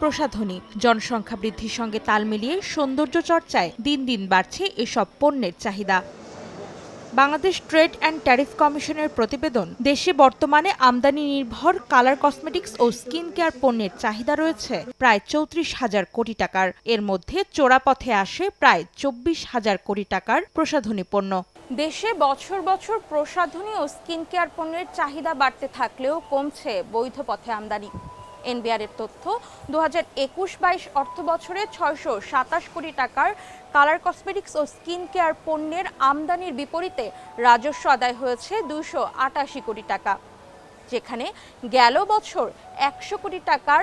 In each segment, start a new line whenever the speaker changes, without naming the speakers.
প্রসাধনী। জনসংখ্যা বৃদ্ধির সঙ্গে তাল মিলিয়ে সৌন্দর্য চর্চায় দিন দিন বাড়ছে এসব পণ্যের চাহিদা। বাংলাদেশ ট্রেড অ্যান্ড ট্যারিফ কমিশনের প্রতিবেদন, দেশে বর্তমানে আমদানি নির্ভর কালার কসমেটিক্স ও স্কিন কেয়ার পণ্যের চাহিদা রয়েছে প্রায় চৌত্রিশ হাজার কোটি টাকার। এর মধ্যে চোরাপথে আসে প্রায় চব্বিশ হাজার কোটি টাকার প্রসাধনী পণ্য। দেশে বছর বছর প্রসাধনী ও স্কিন কেয়ার পণ্যের চাহিদা বাড়তে থাকলেও কমছে বৈধ পথে আমদানি। এনবিআর এর তথ্য দু হাজার একুশ বাইশ অর্থ বছরে ছয়শো সাতাশ কোটি টাকার কালার কসমেটিক্স ও স্কিন কেয়ার পণ্যের আমদানির বিপরীতে রাজস্ব আদায় হয়েছে দুশো আটাশি কোটি টাকা, যেখানে গেল বছর একশো কোটি টাকার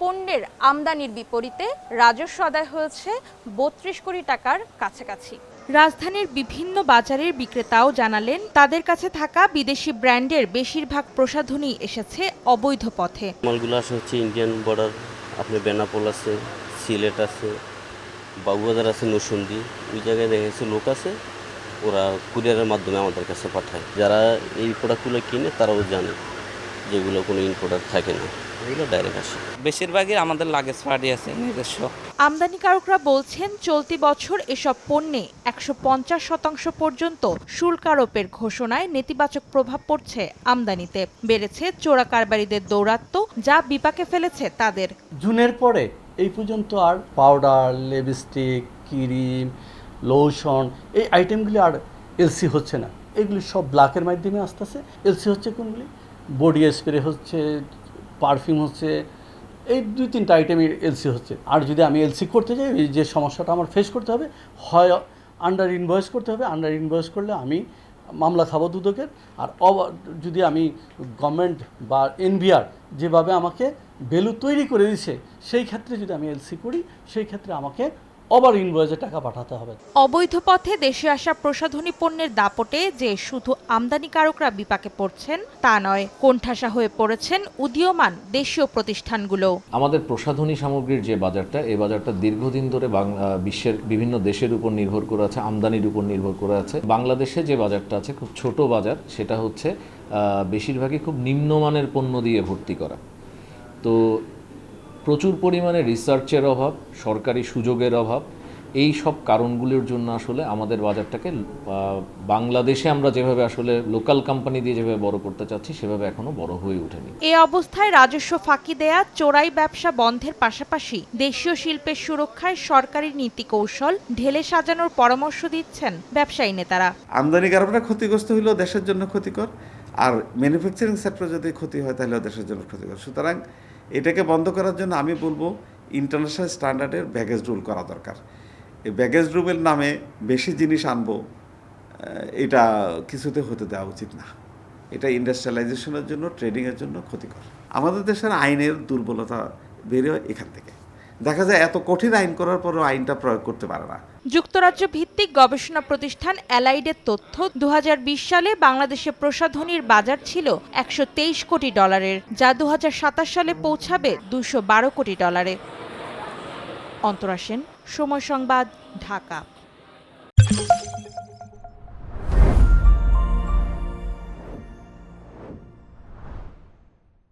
পণ্যের আমদানির বিপরীতে রাজস্ব আদায় হয়েছে বত্রিশ কোটি টাকার কাছাকাছি। রাজধানীর বিভিন্ন বাজারের বিক্রেতাও জানালেন, তাদের কাছে থাকা বিদেশি ব্র্যান্ডের বেশিরভাগ প্রসাধনী এসেছে অবৈধ পথে।
মালগুলো আসে হচ্ছে ইন্ডিয়ান বর্ডার আপনি বেনাপোল আছে, সিলেট আছে, বাবুবাজার আছে নসুন্দি ওই জায়গায় দেখা গেছে লোক আছে, ওরা কুরিয়ারের মাধ্যমে আমাদের কাছে পাঠায়। যারা এই প্রোডাক্টগুলো কিনে তারাও জানে যেগুলো কোনো ইম্পোর্টার থাকে না। এগুলো ডাইরেক্ট আসে।
বেশিরভাগই আমাদের লাগেজ পার্টি আছে নিজস্ব।
আমদানিকারকরা বলছেন চলতি বছর এসব পণ্যে একশো পঞ্চাশ শতাংশ পর্যন্ত শুল্ক আরোপের ঘোষণায় নেতিবাচক প্রভাব পড়ছে আমদানিতে। বেড়েছে চোরা কারবারিদের দৌরাত্ম্য যা বিপাকে ফেলেছে তাদের।
জুনের পরে এই পর্যন্ত আর পাউডার লিপস্টিক ক্রিম লোশন এই আইটেমগুলি আর এলসি হচ্ছে না। এগুলি সব ব্ল্যাকের মাধ্যমে আসতেছে। এলসি হচ্ছে কোনগুলি? বডি স্প্রে হচ্ছে পারফিউম হচ্ছে, এই দুই তিনটা আইটেমের এলসি হচ্ছে। আর যদি আমি এলসি করতে ওই যে সমস্যাটা আমার ফেস করতে হবে, হয় আন্ডার ইনভয়েস করতে হবে আন্ডার ইনভয়েস করলে আমি মামলা খাব দুদকের। আর যদি আমি গভর্নমেন্ট বা এনবিআর যেভাবে আমাকে ভ্যালু তৈরি করে দিছে সেই ক্ষেত্রে যদি আমি এলসি করি, সেই ক্ষেত্রে আমাকে ওভার ইনভয়েসে টাকা পাঠাতে হবে।
অবৈধ পথে দেশে আসা প্রসাধনী পণ্যের দাপটে যে শুধু আমদানিকারকরা বিপাকে পড়ছেন তা নয় কোণঠাসা হয়ে পড়েছেন উদীয়মান দেশীয় প্রতিষ্ঠানগুলো।
আমাদের প্রসাধনী সামগ্রীর যে বাজারটা এই বাজারটা দীর্ঘদিন ধরে বিশ্বের বিভিন্ন দেশের উপর নির্ভর করে আছে আমদানির উপর নির্ভর করে আছে। বাংলাদেশে যে বাজারটা আছে খুব ছোট বাজার সেটা হচ্ছে বেশিরভাগই খুব নিম্নমানের পণ্য দিয়ে ভর্তি করা। তো প্রচুর পরিমাণে রিসার্চের অভাব সরকারি সুযোগের অভাব এই সব কারণগুলির জন্য আসলে আমাদের বাজারটাকে বাংলাদেশে আমরা যেভাবে আসলে লোকাল কোম্পানি দিয়ে যেভাবে বড় করতে চাচ্ছি সেভাবে এখনও বড় হয়ে ওঠেনি।
এ অবস্থায় রাজস্ব ফাঁকি দেয়া চোরাই ব্যবসা বন্ধের পাশাপাশি দেশীয় শিল্পের সুরক্ষায় সরকারি নীতি কৌশল ঢেলে সাজানোর পরামর্শ দিচ্ছেন ব্যবসায়ী নেতারা।
আমদানিকারকরা ক্ষতিগ্রস্ত হইলেও দেশের জন্য ক্ষতিকর আর ম্যানুফ্যাকচারিং সেক্টর যদি ক্ষতি হয় তাহলেও দেশের জন্য ক্ষতিকর। সুতরাং এটাকে বন্ধ করার জন্য আমি বলব ইন্টারন্যাশনাল স্ট্যান্ডার্ডের ব্যাগেজ রুল করা দরকার। এই ব্যাগেজ রুলের নামে বেশি জিনিস আনব এটা কিছুতে হতে দেওয়া উচিত না। এটা ইন্ডাস্ট্রিয়ালাইজেশনের জন্য ট্রেডিংয়ের জন্য ক্ষতিকর। আমাদের দেশের আইনের দুর্বলতা বেরোয় এখান থেকে। দেখা যায় এত কঠিন আইন করার পরেও আইনটা প্রয়োগ করতে পারে না।
যুক্তরাজ্য ভিত্তিক গবেষণা প্রতিষ্ঠান অ্যালাইডের তথ্য দু হাজার বিশ সালে বাংলাদেশে প্রসাধনীর বাজার ছিল একশো তেইশ কোটি ডলারের, যা দু হাজার সাতাশ সালে পৌঁছাবে দুশো কোটি ডলারে। অন্তরা সেন সময় সংবাদ ঢাকা।